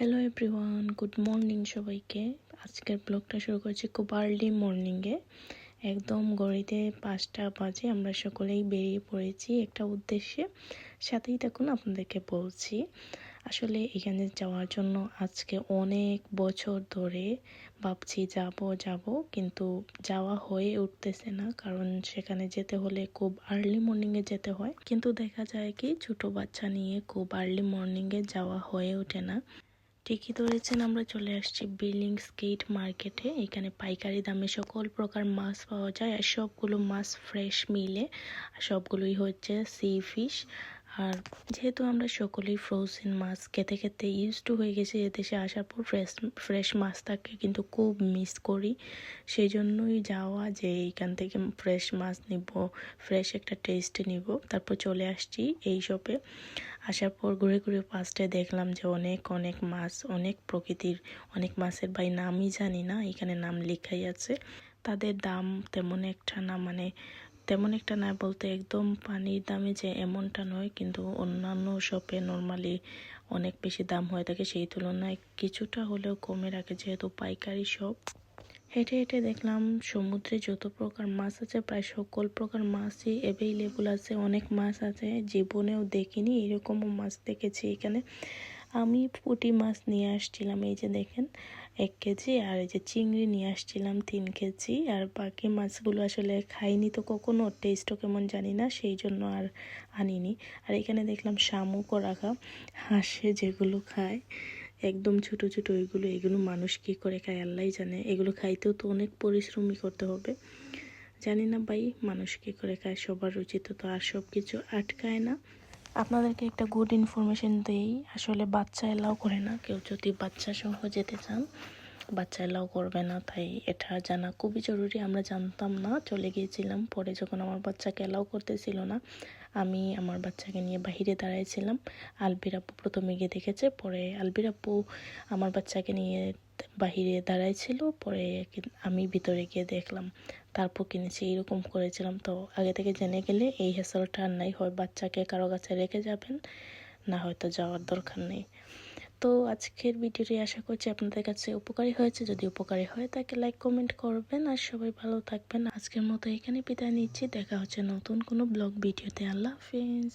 Hello everyone good morning সবাইকে। আজকের ব্লগটা শুরু করেছি খুব আর্লি মর্নিংয়ে একদম গড়িতে পাঁচটা বাজে, আমরা সকলেই বেরিয়ে পড়েছি একটা উদ্দেশ্যে। সাথেই থাকুন, আপনাদেরকে বলছি, আসলে এখানে যাওয়ার জন্য আজকে অনেক বছর ধরে ভাবছি যাব যাব, কিন্তু যাওয়া হয়ে উঠতেছে না, কারণ সেখানে যেতে হলে খুব আর্লি মর্নিংয়ে যেতে হয়। কিন্তু দেখা যায় কি, ছোট বাচ্চা নিয়ে খুব আর্লি মর্নিংয়ে যাওয়া হয়ে ওঠে না। ঠিকই ধরেছেন, আমরা চলে আসছি বিলিংস গেট মার্কেটে। এখানে পাইকারি দামে সকল প্রকার মাছ পাওয়া যায়, আর সবগুলো মাছ ফ্রেশ মিলে, আর সবগুলোই হচ্ছে সি ফিশ আর যেহেতু আমরা সকলেই ফ্রোজেন মাছ খেতে খেতে ইউজ টু হয়ে গেছি এদেশে আসার পর ফ্রেশ ফ্রেশ মাছটাকে কিন্তু খুব মিস করি। সেই জন্যই যাওয়া যে এইখান থেকে ফ্রেশ মাছ নিব ফ্রেশ একটা টেস্ট নিব, তারপর চলে আসছি এই শপে আসার পর ঘুরে ঘুরে ফার্স্টে দেখলাম যে অনেক অনেক মাছ অনেক প্রকৃতির, অনেক মাছের ভাই নামই জানি না, এখানে নাম লেখাই আছে। তাদের দাম তেমন একটা না মানে তেমন একটা না বলতে একদম পানির দামে যে এমনটা নয়, কিন্তু অন্যান্য শপে নর্মালি অনেক বেশি দাম হয়ে থাকে। সেই তুলনায় কিছুটা হলেও কমে রাখে যেহেতু পাইকারি শপ হেঁটে হেঁটে দেখলাম, সমুদ্রে যত প্রকার মাছ আছে, প্রায় সকল প্রকার মাছই অ্যাভেলেবল আছে। অনেক মাছ আছে, জীবনেও দেখিনি, এরকমও মাছ দেখেছি এখানে। আমি পুঁটি মাছ নিয়ে আসছিলাম, এই যে দেখেন, এক কেজি, আর এই যে চিংড়ি নিয়ে আসছিলাম তিন কেজি, আর বাকি মাছগুলো আসলে খাইনি তো কখনো টেস্টও কেমন জানি না, সেই জন্য আর আনিনি। আর এখানে দেখলাম শামুকও রাখা, হাঁসে যেগুলো খায়, একদম ছোট ছোট ওইগুলো, এগুলো মানুষ কী করে খায় আল্লাহ জানে, এগুলো খাইতেও তো অনেক পরিশ্রমই করতে হবে। জানি না ভাই, মানুষ কী করে খায়, সবার উচিত তো আর সব কিছু আটকায় না। আপনাদেরকে একটা গুড ইনফরমেশন দেই। আসলে বাচ্চা এলাও করে না। কেউ যদি বাচ্চা সহ যেতে চান, বাচ্চা এলাও করবে না, তাই এটা জানা খুবই জরুরি। আমরা জানতাম না, চলে গিয়েছিলাম। পরে যখন আমার বাচ্চাকে এলাও করতেছিল না, আমি আমার বাচ্চাকে নিয়ে বাহিরে দাঁড়াইছিলাম। আলবির আপু প্রথমে গিয়ে দেখেছে। পরে আলবির আপু আমার বাচ্চাকে নিয়ে বাহিরে দাঁড়াইছিল, পরে আমি ভিতরে গিয়ে দেখলাম, তারপর কিনেছি, এরকম করেছিলাম। তো আগে থেকে জেনে গেলে এই হেসলটা আর নাই, হয় বাচ্চাকে কারও কাছে রেখে যাবেন, না হয়তো যাওয়ার দরকার নেই। তো আজকের ভিডিওটি আশা করছি আপনাদের কাছে উপকারী হয়েছে। যদি উপকারী হয়, তাকে লাইক কমেন্ট করবেন। আর সবাই ভালো থাকবেন। আজকের মতো এখানে বিদায় নিচ্ছি। দেখা হচ্ছে নতুন কোনো ব্লগ ভিডিওতে। আল্লাহ হাফিজ।